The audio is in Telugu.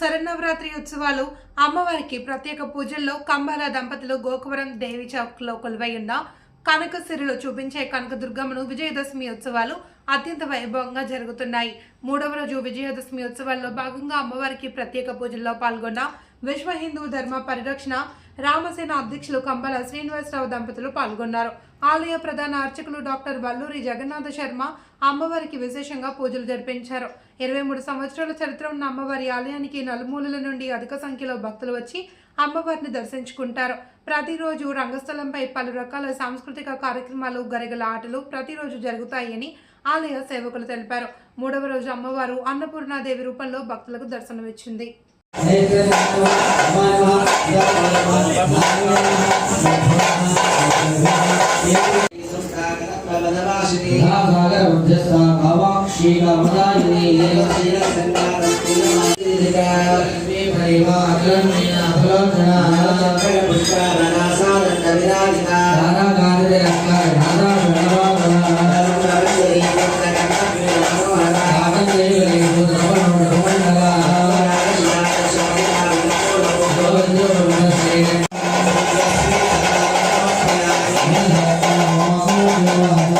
శరన్నవరాత్రి ఉత్సవాలు అమ్మవారికి ప్రత్యేక పూజల్లో కంబాల దంపతులు గోకువరం దేవి చౌక్లో కొలువై ఉన్న కనకసిరులు చూపించే కనకదుర్గమ్మను విజయదశమి ఉత్సవాలు అత్యంత వైభవంగా జరుగుతున్నాయి. మూడవ రోజు విజయదశమి ఉత్సవాల్లో భాగంగా అమ్మవారికి ప్రత్యేక పూజల్లో పాల్గొన్న విశ్వ హిందూ ధర్మ పరిరక్షణ రామసేన అధ్యక్షులు కంబల శ్రీనివాసరావు దంపతులు పాల్గొన్నారు. ఆలయ ప్రధాన అర్చకులు డాక్టర్ వల్లూరి జగన్నాథ శర్మ అమ్మవారికి విశేషంగా పూజలు జరిపించారు. ఇరవై మూడు సంవత్సరాల చరిత్ర ఉన్న అమ్మవారి ఆలయానికి నలుమూలల నుండి అధిక సంఖ్యలో భక్తులు వచ్చి అమ్మవారిని దర్శించుకుంటారు. ప్రతిరోజు రంగస్థలంపై పలు రకాల సాంస్కృతిక కార్యక్రమాలు గరిగల ఆటలు ప్రతిరోజు జరుగుతాయని ఆలయ సేవకులు తెలిపారు. మూడవ రోజు అమ్మవారు అన్నపూర్ణాదేవి రూపంలో భక్తులకు దర్శనమిచ్చింది. Namaste,